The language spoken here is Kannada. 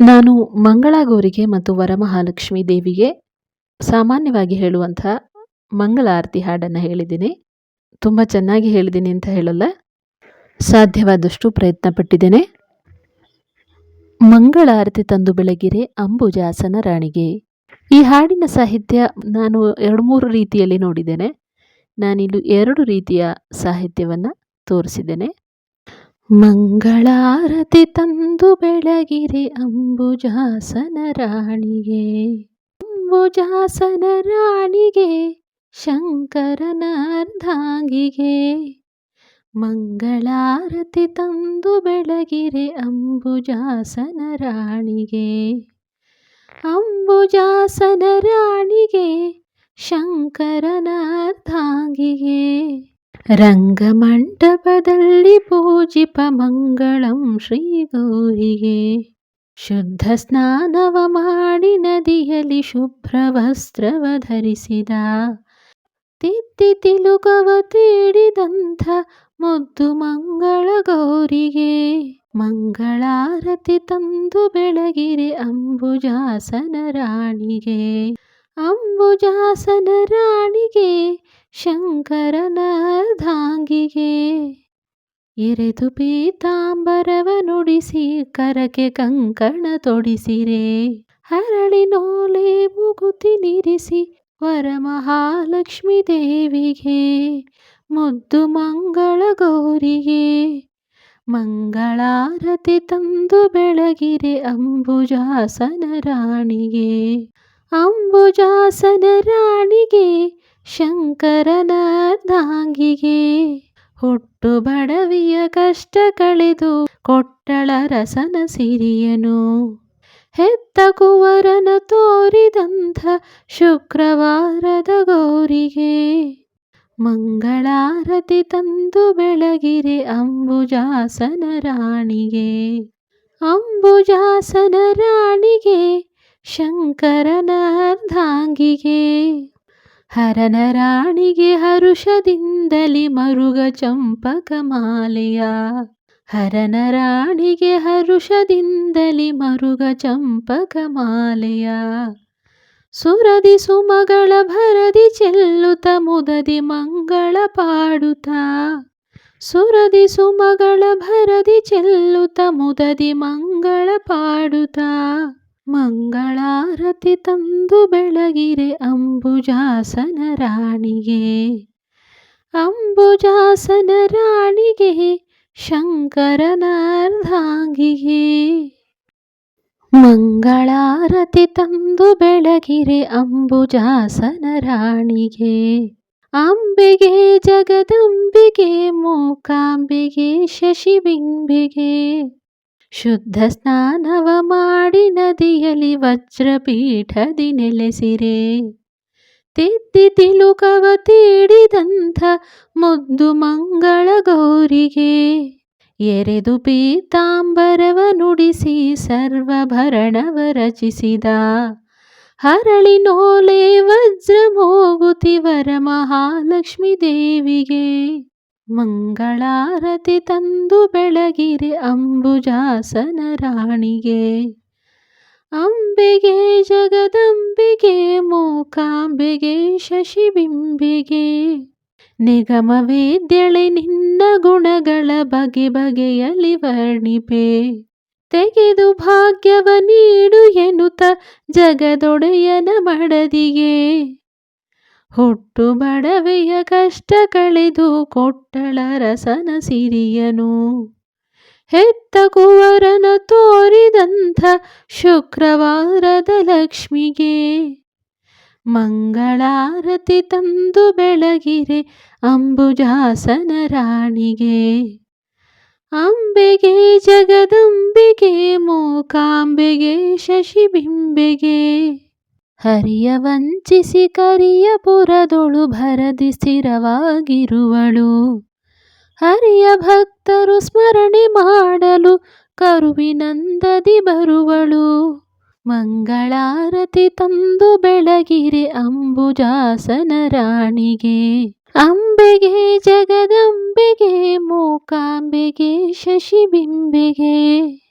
ನಾನು ಮಂಗಳಾಗೌರಿಗೆ ಮತ್ತು ವರಮಹಾಲಕ್ಷ್ಮಿ ದೇವಿಗೆ ಸಾಮಾನ್ಯವಾಗಿ ಹೇಳುವಂಥ ಮಂಗಳಾರತಿ ಹಾಡನ್ನು ಹೇಳಿದ್ದೀನಿ. ತುಂಬ ಚೆನ್ನಾಗಿ ಹೇಳಿದ್ದೀನಿ ಅಂತ ಹೇಳಲ್ಲ. ಸಾಧ್ಯವಾದಷ್ಟು ಪ್ರಯತ್ನ ಪಟ್ಟಿದ್ದೇನೆ. ಮಂಗಳಾರತಿ ತಂದು ಬೆಳಗಿರೆ ಅಂಬುಜಾಸನ ರಾಣಿಗೆ. ಈ ಹಾಡಿನ ಸಾಹಿತ್ಯ ನಾನು ಎರಡು ಮೂರು ರೀತಿಯಲ್ಲಿ ನೋಡಿದ್ದೇನೆ. ನಾನಿಲ್ಲಿ ಎರಡು ರೀತಿಯ ಸಾಹಿತ್ಯವನ್ನು ತೋರಿಸಿದ್ದೇನೆ. ಮಂಗಳಾರತಿ ತಂದು ಬೆಳಗಿರಿ ಅಂಬುಜಾಸನ ರಾಣಿಗೆ ಅಂಬುಜಾಸನ ರಾಣಿಗೆ ಶಂಕರನ ಅರ್ಧಾಂಗಿಗೆ ಮಂಗಳಾರತಿ ತಂದು ಬೆಳಗಿರಿ ಅಂಬುಜಾಸನ ರಾಣಿಗೆ ಅಂಬುಜಾಸನ ರಾಣಿಗೆ ಶಂಕರನ ಅರ್ಧಾಂಗಿಗೆ ರಂಗಮಂಟಪದಲ್ಲಿ ಪೂಜಿಪ ಮಂಗಳಂ ಶ್ರೀ ಗೌರಿಗೆ ಶುದ್ಧ ಸ್ನಾನವ ಮಾಡಿ ನದಿಯಲ್ಲಿ ಶುಭ್ರ ವಸ್ತ್ರವ ಧರಿಸಿದ. ತಿತ್ತಿ ತಿಲುಕವ ತೀಡಿದಂಥ ಮುದ್ದು ಮಂಗಳ ಗೌರಿಗೆ. ಮಂಗಳಾರತಿ ತಂದು ಬೆಳಗಿರಿ ಅಂಬುಜಾಸನ ರಾಣಿಗೆ. ಅಂಬುಜಾಸನ ರಾಣಿಗೆ ಶಂಕರನ ಧಾಂಗಿಗೆ ಎರೆದು ಪೀತಾಂಬರವ ನುಡಿಸಿ ಕರಕೆ ಕಂಕಣ ತೊಡಿಸಿರೆ. ಹರಳಿನೋಲೆ ಮುಗುತಿ ನಿರಿಸಿ ವರಮಹಾಲಕ್ಷ್ಮಿ ದೇವಿಗೆ ಮುದ್ದು ಮಂಗಳ ಗೌರಿಗೆ. ಮಂಗಳಾರತಿ ತಂದು ಬೆಳಗಿರೆ ಅಂಬುಜಾಸನ ರಾಣಿಗೆ. ಅಂಬುಜಾಸನ ರಾಣಿಗೆ ಶಂಕರನ ದಾಂಗಿಗೆ ಹುಟ್ಟು ಬಡವಿಯ ಕಷ್ಟ ಕಳೆದು ಕೊಟ್ಟಳ ರಸನ ಸಿರಿಯನು. ಹೆತ್ತ ಕುವರನ ತೋರಿದಂಥ ಶುಕ್ರವಾರದ ಗೌರಿಗೆ ಮಂಗಳಾರತಿ ತಂದು ಬೆಳಗಿರೆ ಅಂಬುಜಾಸನ ರಾಣಿಗೆ. ಅಂಬುಜಾಸನ ರಾಣಿಗೆ ಶಂಕರನ ಅರ್ಧಾಂಗಿಗೆ ಹರನ ರಾಣಿಗೆ ಹರುಷದಿಂದಲಿ ಮರುಗ ಚಂಪಕ ಮಾಲೆಯ. ಹರನ ರಾಣಿಗೆ ಹರುಷದಿಂದಲಿ ಮರುಗ ಚಂಪಕ ಮಾಲೆಯ. ಸುರದಿ ಸುಮಗಳ ಭರದಿ ಚೆಲ್ಲುತ ಮುದದಿ ಮಂಗಳ ಪಾಡುತ. ಸುರದಿ ಸುಮಗಳ ಭರದಿ ಚೆಲ್ಲುತ ಮುದದಿ ಮಂಗಳ ಪಾಡುತ್ತ ಮಂಗಳಾರತಿ ತಂದು ಬೆಳಗಿರೆ ಅಂಬುಜಾಸನ ರಾಣಿಗೆ. ಅಂಬುಜಾಸನ ರಾಣಿಗೆ ಶಂಕರನ ಅರ್ಧಾಂಗಿಗೆ ಮಂಗಳಾರತಿ ತಂದು ಬೆಳಗಿರೆ ಅಂಬುಜಾಸನ ರಾಣಿಗೆ. ಅಂಬೆಗೆ, ಜಗದಂಬಿಗೆ, ಮೂಕಾಂಬಿಗೆ, ಶಶಿಬಿಂಬಿಗೆ. ಶುದ್ಧ ಸ್ನಾನವ ಮಾಡಿ ನದಿಯಲ್ಲಿ ವಜ್ರಪೀಠದಿ ನೆಲೆಸಿರೆ. ತಿದ್ದಿ ತಿಲುಕವ ತೀಡಿದಂಥ ಮುದ್ದು ಮಂಗಳ ಗೌರಿಗೆ. ಎರೆದು ಪೀತಾಂಬರವ ನುಡಿಸಿ ಸರ್ವಭರಣವ ರಚಿಸಿದ. ಹರಳಿನೋಲೆ ವಜ್ರ ಮೋಗುತಿವರ ಮಹಾಲಕ್ಷ್ಮಿ ದೇವಿಗೆ. ಮಂಗಳಾರತಿ ತಂದು ಬೆಳಗಿರೆ ಅಂಬುಜಾಸನ ರಾಣಿಗೆ. ಅಂಬೆಗೆ, ಜಗದಂಬಿಗೆ, ಮೂಕಾಂಬೆಗೆ, ಶಶಿಬಿಂಬಿಗೆ. ನಿಗಮ ವೇದ್ಯಳೆ ನಿನ್ನ ಗುಣಗಳ ಬಗೆ ಬಗೆಯಲಿ ವರ್ಣಿಪೆ. ತೆಗೆದು ಭಾಗ್ಯವ ನೀಡು ಎನ್ನುತ್ತ ಜಗದೊಡೆಯನ ಮಡದಿಗೆ. ಹುಟ್ಟು ಬಡವೆಯ ಕಷ್ಟ ಕಳೆದು ಕೊಟ್ಟಳ ರಸನ ಸಿರಿಯನು. ಹೆತ್ತ ಕುವರನ ತೋರಿದಂಥ ಶುಕ್ರವಾರದ ಲಕ್ಷ್ಮಿಗೆ. ಮಂಗಳಾರತಿ ತಂದು ಬೆಳಗಿರೆ ಅಂಬುಜಾಸನ ರಾಣಿಗೆ. ಅಂಬೆಗೆ, ಜಗದಂಬಿಗೆ, ಮೂಕಾಂಬೆಗೆ, ಶಶಿಬಿಂಬೆಗೆ. ಹರಿಯ ವಂಚಿಸಿ ಕರಿಯ ಪುರದೊಳು ಭರದಿ ಸ್ಥಿರವಾಗಿರುವಳು. ಹರಿಯ ಭಕ್ತರು ಸ್ಮರಣೆ ಮಾಡಲು ಕರುವಿನಂದದಿ ಬರುವಳು. ಮಂಗಳಾರತಿ ತಂದು ಬೆಳಗಿರೆ ಅಂಬುಜಾಸನ ರಾಣಿಗೆ. ಅಂಬೆಗೆ, ಜಗದಂಬೆಗೆ, ಮೂಕಾಂಬೆಗೆ, ಶಶಿಬಿಂಬೆಗೆ.